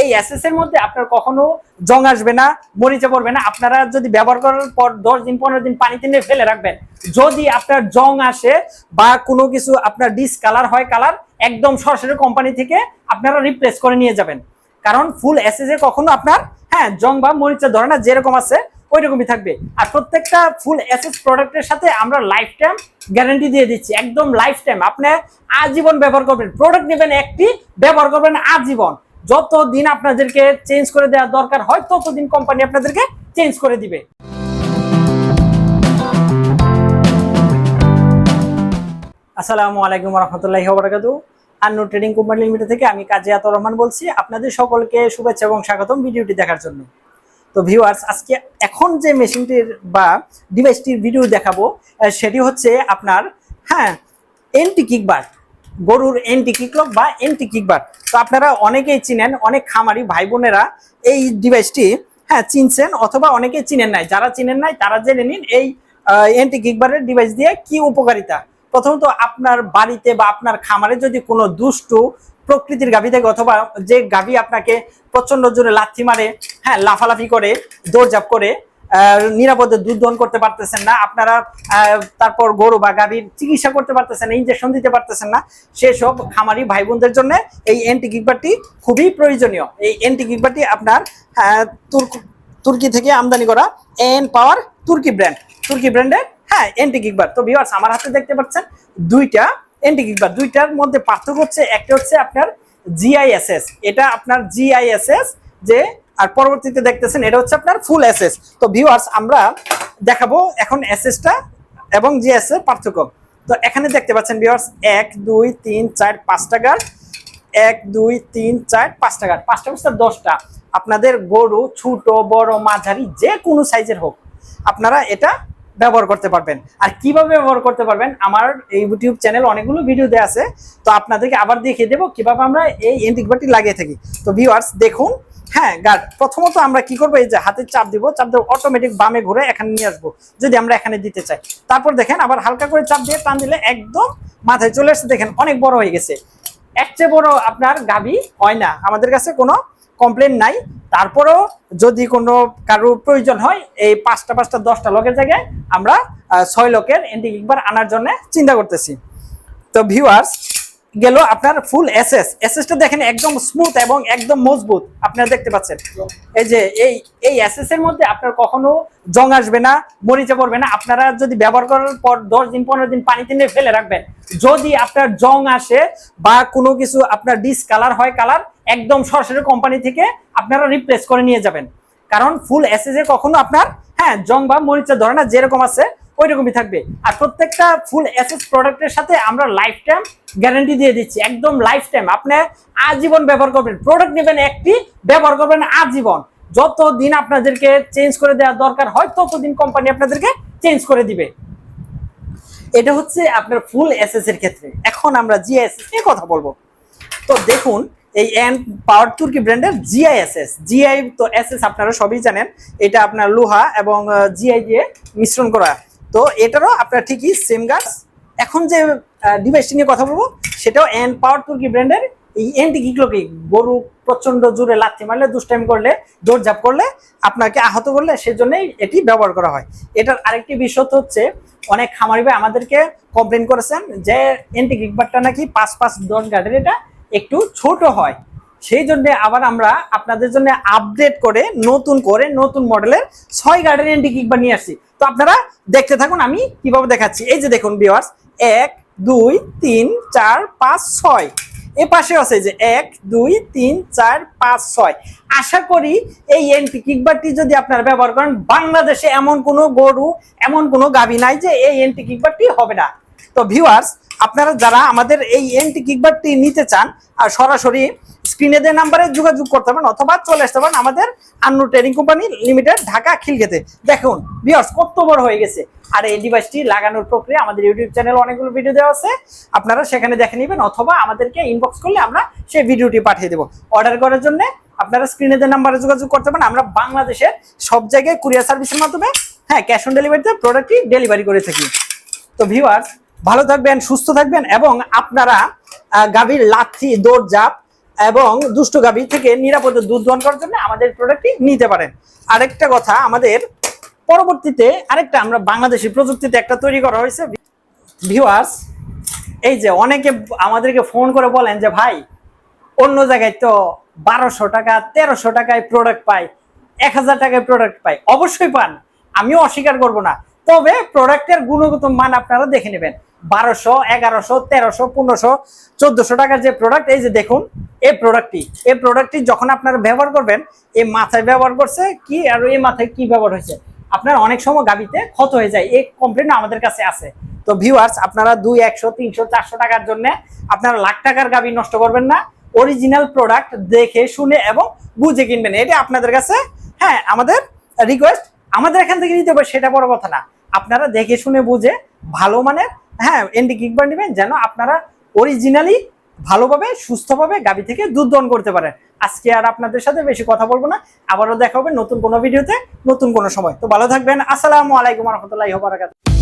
এই এসএস এর মধ্যে আপনার কখনো জং আসবে না, মরিচে পড়বে না। আপনারা যদি ব্যবহার করার পর দশ দিন, পনেরো দিন পানিতে নিয়ে ফেলে রাখবেন, যদি আপনার জং আসে বা কোনো কিছু আপনার ডিসকালার হয় কালার একদম সরাসরি কোম্পানি থেকে আপনারা রিপ্লেস করে নিয়ে যাবেন। কারণ ফুল এসএস এ কখনো আপনার হ্যাঁ জং বা মরিচা ধরে না, যেরকম আছে ওই রকমই থাকবে। আর প্রত্যেকটা ফুল এসএস প্রোডাক্টের সাথে আমরা লাইফ টাইম গ্যারান্টি দিয়ে দিচ্ছি, একদম লাইফ টাইম আপনি আজীবন ব্যবহার করবেন প্রোডাক্ট নেবেন একটি, ব্যবহার করবেন আজীবন। যতদিন আপনাদেরকে চেঞ্জ করে দেওয়ার দরকার হয়, ততদিন কোম্পানি আপনাদেরকে চেঞ্জ করে দিবে। আসসালামু আলাইকুম রহমতুল্লাহি ওবরাকাতু আন্নু ট্রেডিং কোম্পানি লিমিটেড থেকে আমি কাজী আতর রহমান বলছি, আপনাদের সকলকে শুভেচ্ছা এবং স্বাগতম ভিডিওটি দেখার জন্য। তো ভিউয়ার্স আজকে এখন যে মেশিনটির বা ডিভাইসটির ভিডিও দেখাবো সেটি হচ্ছে আপনার হ্যাঁ এন্টি কিকবার গরুর এন্টি কিকলক বা এন্টি কিকবার তো আপনারা অনেকেই চিনেন, অনেক খামারি ভাই বোনেরা এই ডিভাইসটি হ্যাঁ চিনছেন অথবা অনেকেই চিনেন নাই। যারা চিনেন নাই, তারা জেনে নিন এই এন্টি কিকবারের ডিভাইস দিয়ে কি উপকারিতা। প্রথমত আপনার বাড়িতে বা আপনার খামারে যদি কোনো দুষ্টু প্রকৃতির গাভী থাকে অথবা যে গাভী আপনাকে প্রচণ্ড জোরে লাথি মারে হ্যাঁ লাফালাফি করে, দৌড়ঝাঁপ করে নিরাপদে দুধ দহন করতে পারতেছেন না, আপনারা তারপর গরু বা গাভীর চিকিৎসা করতে পারতেছেন না ইঞ্জেকশন দিতে পারতেছেন না, সেসব খামারি ভাই বোনদের জন্য এই অ্যান্টি কিকবারটি খুবই প্রয়োজনীয়। এই অ্যান্টি কিকবারটি আপনার তুর্ক থেকে আমদানি করা এন পাওয়ার তুর্কি ব্র্যান্ড তুর্কি ব্র্যান্ডের হ্যাঁ এন্টি কিকবার তো ভিউয়ার্স আমার হাতে দেখতে পাচ্ছেন দুইটা এন্টি কিকবার দুইটার মধ্যে পার্থক্য হচ্ছে, একটা হচ্ছে আপনার জিআইএসএস এটা আপনার জিআইএসএস যে, আর পরবর্তীতে দেখতেছেন এটা হচ্ছে আপনার ফুল এসএস তো ভিউয়ার্স আমরা দেখাবো এখন এসএসটা এবং জিএস এর পার্থক্য। তো এখানে দেখতে পাচ্ছেন ভিউয়ার্স এক, দুই, তিন, চার, পাঁচটা গার্ড এক, দুই, তিন, চার, পাঁচটা গার্ড পাঁচটা পাঁচটা দশটা। আপনাদের গরু, ছোট, বড়, মাঝারি, যে কোনো সাইজের হোক, আপনারা এটা ব্যবহার করতে পারবেন। আর কীভাবে ব্যবহার করতে পারবেন, আমার এই ইউটিউব চ্যানেল অনেকগুলো ভিডিও দেওয়া আছে। তো আপনাদেরকে আবার দেখিয়ে দেবো কীভাবে আমরা এই এন্টিকবারটি লাগিয়ে থাকি। তো ভিউয়ার্স দেখুন হ্যাঁ গার্ড প্রথমত আমরা কি করব? এই যে হাতে চাপ দিব, চাপ দেবো অটোমেটিক বামে ঘুরে এখানে নিয়ে আসব, যদি আমরা এখানে দিতে চাই। তারপর দেখেন, আবার হালকা করে চাপ দিয়ে টান দিলে একদম মাথায় চলে আসছে। দেখেন, অনেক বড় হয়ে গেছে। এর চেয়ে বড় আপনার গাবি হয় না। আমাদের কাছে কোনো কমপ্লেন নাই। তারপরেও যদি কোনো কারোর প্রয়োজন হয়, এই পাঁচটা পাঁচটা, দশটা লোকের জায়গায় আমরা ছয় লোকের এন্টিকবার আনার জন্য চিন্তা করতেছি। তো ভিউয়ার্স গেল আপনার ফুল এসএস এসএসটা দেখেন একদম স্মুথ এবং একদম মজবুত। আপনারা দেখতে পাচ্ছেন। এই যে, এই এই এসএস এর মধ্যে আপনার কখনো জং আসবে না, মরিচা পড়বে না। আপনারা যদি ব্যবহার করার পর দশ দিন, পনেরো দিন পানিতে নিয়ে ফেলে রাখবেন, যদি আপনার জং আসে বা কোনো কিছু আপনার ডিসকালার হয় কালার একদম সরাসরি কোম্পানি থেকে আপনারা রিপ্লেস করে নিয়ে যাবেন। কারণ ফুল এসএস এ কখনো আপনার হ্যাঁ জং বা মরিচা ধরে না, যেরকম আছে ওই রকমই থাকবে। আর প্রত্যেকটা ফুল এসএস প্রোডাক্টের সাথে আমরা লাইফ টাইম গ্যারান্টি দিয়ে দিচ্ছি। একদম লাইফ টাইম আপনি আজীবন ব্যবহার করবেন। প্রোডাক্ট নেবেন একটি, ব্যবহার করবেন আজীবন। যতদিন আপনাদেরকে চেঞ্জ করে দেওয়ার দরকার হয়, ততদিন কোম্পানি আপনাদেরকে চেঞ্জ করে দিবে। এটা হচ্ছে আপনার ফুল এসএস এর ক্ষেত্রে। এখন আমরা জিএসএস নিয়ে কথা বলব। তো দেখুন, এই এন পাওয়ার তুর্কি ব্র্যান্ডের জিআইএসএস জিআই তো এসএস আপনারা সবই জানেন। এটা আপনার লোহা এবং জিআই দিয়ে মিশ্রণ করা। তো এটারও আপনার ঠিকই সেম গাছ এখন যে ডিভাইসটি নিয়ে কথা বলব, সেটাও এন পাওয়ার তুর্কি ব্র্যান্ডের এই এনটি কিকলোকে গরু প্রচণ্ড জোরে লাথি মারলে, দুষ্টাইম করলে দৌড়ঝাঁপ করলে, আপনাকে আহত করলে, সেজন্যই এটি ব্যবহার করা হয়। এটার আরেকটি বিষয় হচ্ছে, অনেক খামারি ভাই আমাদেরকে কমপ্লেন করেছেন যে এন্টি কিকবারটা নাকি পাঁচ পাঁচ দশ গার্ডের এটা একটু ছোট হয়। সেই জন্য আবার আমরা আপনাদের জন্য আপডেট করে নতুন করে নতুন মডেলের ছয় গার্ডের এন্টি কিকবার নিয়ে আসছি। তো আপনারা দেখতে থাকুন, আমি কীভাবে দেখাচ্ছি। এই যে দেখুন বিওয়ার্স এক, দুই, তিন, চার, পাঁচ, ছয়। এ পাশে আছে যে এক, দুই, তিন, চার, পাঁচ, ছয়। আশা করি এই এন্টি কিকবারটি যদি আপনারা ব্যবহার করেন, বাংলাদেশে এমন কোনো গরু, এমন কোনো গাবি নাই যে এই এন্টি কিকবারটি হবে না। তো ভিউয়ার্স আপনারা যারা আমাদের এই এন্টি কিকবারটি নিতে চান আর সরাসরি স্ক্রিনে দেওয়া নাম্বারে যোগাযোগ করতে পারেন অথবা চলে আসতে পারেন আমাদের Annu trading company limited Dhaka খিলগেতে দেখুন ভিউয়ার্স কত বড় হয়ে গেছে। আর এই ডিভাইসটি লাগানোর প্রক্রিয়া আমাদের ইউটিউব চ্যানেল অনেকগুলো ভিডিও দেওয়া আছে। আপনারা সেখানে দেখে নেবেন অথবা আমাদেরকে ইনবক্স করলে আমরা সেই ভিডিওটি পাঠিয়ে দেবো। অর্ডার করার জন্য আপনারা স্ক্রিনে দেওয়া নাম্বারে যোগাযোগ করতে পারেন। আমরা বাংলাদেশের সব জায়গায় কুরিয়ার সার্ভিসের মাধ্যমে হ্যাঁ ক্যাশ অন ডেলিভারিতে প্রোডাক্টটি ডেলিভারি করে থাকি। তো ভিউয়ার্স ভালো থাকবেন, সুস্থ থাকবেন এবং আপনারা গাভীর লাথি, দৌড়ঝাঁপ এবং দুষ্ট গাভী থেকে নিরাপদে দুধ দহন করার জন্য আমাদের প্রোডাক্টটি নিতে পারেন। আরেকটা কথা, আমাদের পরবর্তীতে আরেকটা আমরা বাংলাদেশি প্রযুক্তিতে একটা তৈরি করা হয়েছে। ভিউয়ার্স এই যে অনেকে আমাদেরকে ফোন করে বলেন যে, ভাই, অন্য জায়গায় তো বারোশো টাকা, তেরোশো টাকায় প্রোডাক্ট পাই, এক হাজার টাকায় প্রোডাক্ট পাই। অবশ্যই পান, আমিও অস্বীকার করব না। তবে প্রোডাক্টের গুণগত মান আপনারা দেখে নেবেন। বারোশো, এগারোশো, তেরোশো, পনেরোশো, চোদ্দশো টাকার যে প্রোডাক্ট এই যে দেখুন, এই প্রোডাক্টটি এই প্রোডাক্টটি যখন আপনারা ব্যবহার করবেন, এই মাথায় ব্যবহার করছে কি আর এই মাথায় কি ব্যবহার হয়েছে? আপনার অনেক সময় গাবিতে ক্ষত হয়ে যায়, এই কমপ্লেন আমাদের কাছে আছে। তো ভিউয়ার্স আপনারা দুই, একশো, তিনশো, চারশো টাকার জন্য আপনারা লাখ টাকার গাবি নষ্ট করবেন না। অরিজিনাল প্রোডাক্ট দেখে, শুনে এবং বুঝে কিনবেন। এটা আপনাদের কাছে হ্যাঁ আমাদের রিকোয়েস্ট আমাদের এখান থেকে নিতে হবে, সেটা বড় কথা না। আপনারা দেখে, শুনে, বুঝে, ভালো মানের হ্যাঁ এন্ডি কিকবার নেবেন যেন আপনারা অরিজিনালি ভালোভাবে, সুস্থভাবে গাবি থেকে দুধ দন করতে পারেন। আজকে আর আপনাদের সাথে বেশি কথা বলব না। আবারও দেখা হবে নতুন কোনো ভিডিওতে, নতুন কোনো সময়। তো ভালো থাকবেন। আসসালামু আলাইকুম রহমতুল্লাহ বারাকাতুহু।